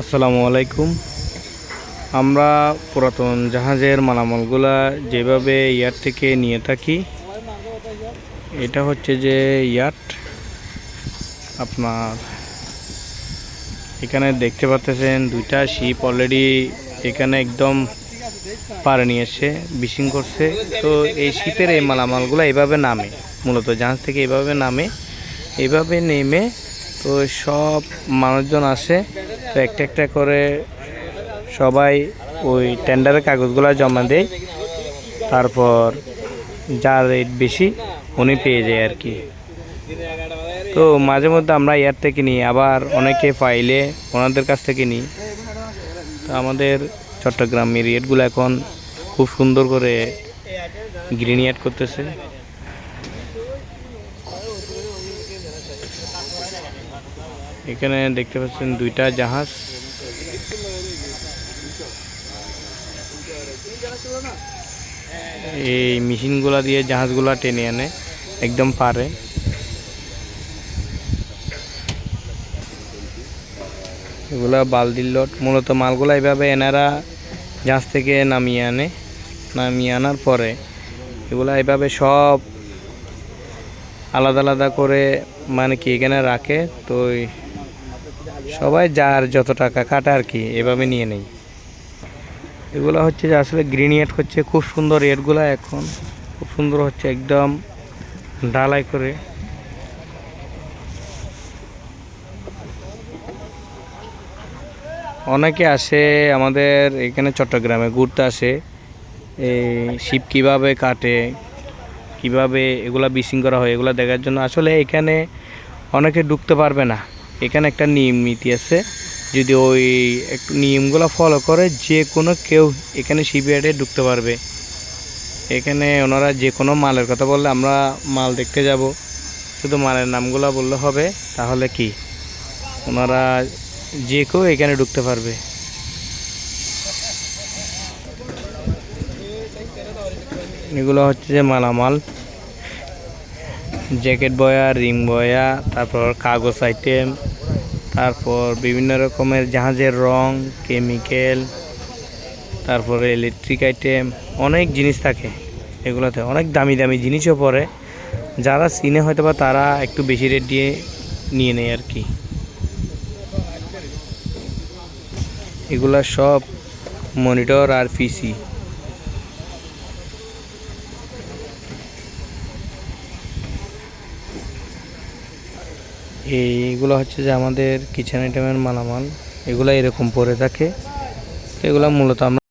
আসসালামু আলাইকুম। আমরা পুরাতন জাহাজের মালামালগুলা যেভাবে ইয়ার থেকে নিয়ে থাকি, এটা হচ্ছে যে ইয়াট। আপনার এখানে দেখতে পাচ্ছেন দুইটা শিপ অলরেডি এখানে একদম পারে নিয়ে এসে বিশিং করছে। তো এই শীতের এই মালামালগুলো এইভাবে নামে, মূলত জাহাজ থেকে এইভাবে নামে এইভাবে নেমে তো সব মানুষজন আসে। তো একটা একটা করে সবাই ওই টেন্ডারের কাগজগুলো জমা দেয়। তারপর যার রেট বেশি, উনি পেয়ে যায় আর কি। তো মাঝে মধ্যে আমরা এয়ার থেকে নিই, আবার অনেকে পাইলে ওনাদের কাছ থেকে নিই। তো আমাদের চট্টগ্রামের রেটগুলো এখন খুব সুন্দর করে গ্রিন অ্যাড করতেছে। এখানে দেখতে পাচ্ছেন দুইটা জাহাজ। এই মেশিনগুলা দিয়ে জাহাজগুলা টেনে আনে, একদম পারে। এগুলা বালদির লট। মূলত মালগুলা এভাবে এনারা জাহাজ থেকে নামিয়ে আনে। নামিয়ে আনার পরে এগুলা এভাবে সব আলাদা আলাদা করে মানে কি এখানে রাখে, তো সবাই যার যত টাকা কাটা আর কি, এভাবে নিয়ে নেই। এগুলো হচ্ছে যে আসলে গ্রিন এড হচ্ছে, খুব সুন্দর এডগুলো এখন। খুব সুন্দর হচ্ছে একদম ঢালাই করে। অনেকে আসে আমাদের এখানে চট্টগ্রামে, ঘুরতে আসে। এই শিপ কীভাবে কাটে কীভাবে এগুলা বিসিং করা হয়, এগুলো দেখার জন্য। আসলে এখানে অনেকে ঢুকতে পারবে না। এখানে একটা নিয়ম নীতি আছে। যদি ওই নিয়মগুলো ফলো করে, যে কোনো কেউ এখানে শিপইয়ার্ডে ঢুকতে পারবে। এখানে ওনারা যে কোনো মালের কথা বললে আমরা মাল দেখতে যাব। শুধু মালের নামগুলো বললে হবে, তাহলে কি? ওনারা যে কেউ এখানে ঢুকতে পারবে। এগুলো হচ্ছে যে মালামাল। জ্যাকেট বয়া, রিং বয়া, তারপর কাগজ আইটেম তারপর বিভিন্ন রকমের জাহাজের রং কেমিক্যাল তারপরে ইলেকট্রিক আইটেম অনেক জিনিস থাকে এগুলোতে। অনেক দামি দামি জিনিসও পড়ে যারা চিনে হয়তো বা তারা একটু বেশি রেট দিয়ে নিয়ে নেয় আর কি। এগুলা সব মনিটর আর পিসি এইগুলো হচ্ছে যে আমাদের কিচেন আইটেমের মালামাল এগুলো এরকম পরে থাকে। এগুলো মূলত আমরা